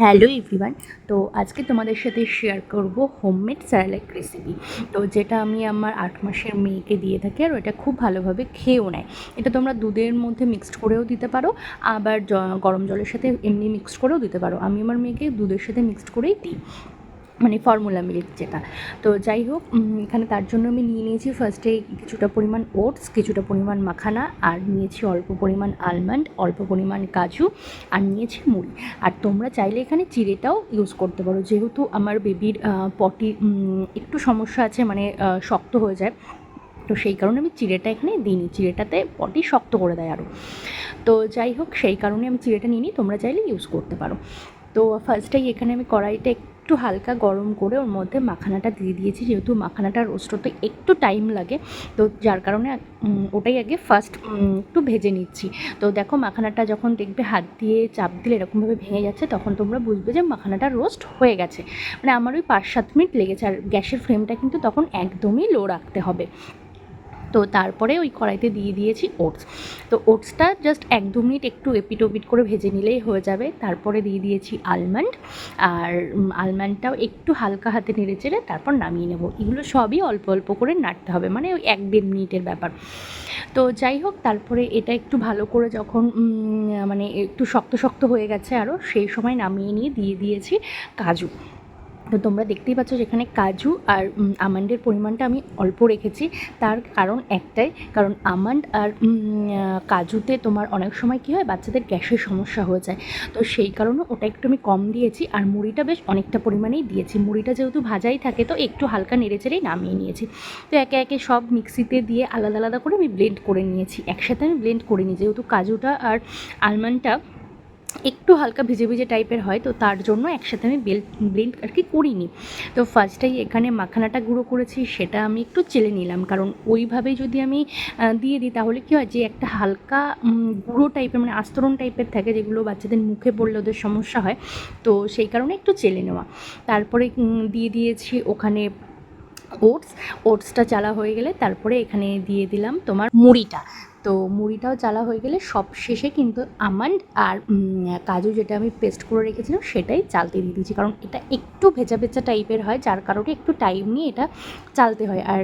Hello everyone. তো আজকে তোমাদের সাথে শেয়ার করব হোমমেড স্যারালাক রেসিপি তো যেটা আমি আমার আট মাসের মেয়েকে দিয়ে থাকি আর ওটা খুব ভালোভাবে খেয়েও নেয়। এটা তোমরা দুধের মধ্যে মিক্সড করেও দিতে পারো, আবার গরম জলের সাথে এমনি মিক্সড করেও দিতে পারো। আমি আমার মেয়েকে দুধের সাথে মিক্সড করেই দিই। মানে ফর্মুলা মিল্ক যেটা। তো যাই হোক এখানে তার জন্য আমি নিয়ে নিয়েছি ফার্স্টে কিছুটা পরিমাণ ওটস কিছুটা পরিমাণ মাখানা, আর নিয়েছি অল্প পরিমাণ আলমন্ড অল্প পরিমাণ কাজু, আর নিয়েছি মুড়ি। আর তোমরা চাইলে এখানে চিড়েটাও ইউজ করতে পারো। যেহেতু আমার বেবির পটি একটু সমস্যা আছে মানে শক্ত হয়ে যায়, তো সেই কারণে আমি চিড়েটা এখানে দিইনি। চিড়েটাতে পটি শক্ত করে দেয় আরও তো যাই হোক, সেই কারণে আমি চিড়েটা নিয়ে নিই তোমরা চাইলে ইউজ করতে পারো। তো ফার্স্টেই এখানে আমি কড়াইটা একটু হালকা গরম করে ওর মধ্যে মাখানাটা দিয়ে দিয়েছি। যেহেতু মাখানাটা রোস্ট হতে একটু টাইম লাগে, তো যার কারণে ওটাই আগে ফার্স্ট একটু ভেজে নিচ্ছি। তো দেখো মাখানাটা যখন দেখবে হাত দিয়ে চাপ দিলে এরকমভাবে ভেঙে যাচ্ছে, তখন তোমরা বুঝবে যে মাখানাটা রোস্ট হয়ে গেছে। মানে আমার ওই পাঁচ সাত মিনিট লেগেছে, আর গ্যাসের ফ্লেমটা কিন্তু তখন একদমই লো রাখতে হবে। তো তারপরে ওই কড়াইতে দিয়ে দিয়েছি ওটস। তো ওটসটা জাস্ট এক দু মিনিট একটু এপিট ওপিট করে ভেজে নিলেই হয়ে যাবে। তারপরে দিয়ে দিয়েছি আলমন্ড আর আলমন্ডটাও একটু হালকা হাতে নেড়ে চেড়ে তারপর নামিয়ে নেব। এগুলো সবই অল্প অল্প করে নাড়তে হবে মানে ওই এক দেড় মিনিটের ব্যাপার। তো যাই হোক, তারপরে এটা একটু ভালো করে যখন মানে একটু শক্ত শক্ত হয়ে গেছে আরও সেই সময় নামিয়ে নিয়ে দিয়ে দিয়েছি কাজু। তো তোমরা দেখতেই পাচ্ছ যেখানে কাজু আর আমন্ডের পরিমাণটা আমি অল্প রেখেছি। তার কারণ একটাই, কারণ আমন্ড আর কাজুতে তোমার অনেক সময় কী হয়, বাচ্চাদের গ্যাসের সমস্যা হয়ে যায়। তো সেই কারণে ওটা একটু আমি কম দিয়েছি আর মুড়িটা বেশ অনেকটা পরিমাণেই দিয়েছি। মুড়িটা যেহেতু ভাজাই থাকে, তো একটু হালকা নেড়ে চেড়েই নামিয়ে নিয়েছি। তো একে একে সব মিক্সিতে দিয়ে আলাদা আলাদা করে আমি ব্লেন্ড করে নিয়েছি। একসাথে আমি ব্লেন্ড করিনি, যেহেতু কাজুটা আর আলমন্ডটা একটু হালকা ভিজে ভিজে টাইপের হয়, তো তার জন্য একসাথে আমি বেল ব্লেন্ড আর কি করিনি। তো ফার্স্টেই এখানে মাখানাটা গুঁড়ো করেছি, সেটা আমি একটু চেলে নিলাম। কারণ ওইভাবেই যদি আমি দিয়ে দিই, তাহলে কী হয় যে একটা হালকা গুঁড়ো টাইপের মানে আস্তরণ টাইপের থাকে, যেগুলো বাচ্চাদের মুখে পড়লে ওদের সমস্যা হয়, তো সেই কারণে একটু চেলে নেওয়া। তারপরে দিয়ে দিয়েছি ওখানে ওটস ওটসটা চালা হয়ে গেলে তারপরে এখানে দিয়ে দিলাম তোমার মুড়িটা। তো মুড়িটাও চালা হয়ে গেলে সব শেষে কিন্তু আমন্ড আর কাজু যেটা আমি পেস্ট করে রেখেছিলাম সেটাই চালতে দিয়ে দিয়েছি। কারণ এটা একটু ভেজা ভেজা টাইপের হয়, যার কারণে একটু টাইম নিয়ে এটা চালতে হয়। আর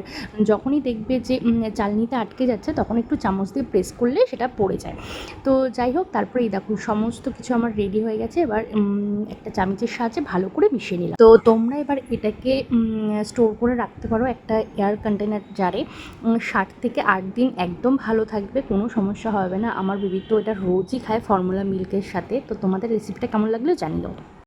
যখনই দেখবে যে চালনিতে আটকে যাচ্ছে, তখন একটু চামচ দিয়ে প্রেস করলে সেটা পড়ে যায়। তো যাই হোক, তারপরে এই দেখো, সমস্ত কিছু আমার রেডি হয়ে গেছে। এবার একটা চামচের সাহায্যে ভালো করে মিশিয়ে নিলাম। তো তোমরা এবার এটাকে স্টোর করে রাখতে পারো একটা এয়ার কন্টেনার জারে ষাট থেকে আট দিন একদম ভালো থাকবে কোনো সমস্যা হবে না। আমার বিবি তো এটা রোজই খায় ফর্মুলা মিল্কের সাথে। তো তোমাদের রেসিপিটা কেমন লাগল জানিও।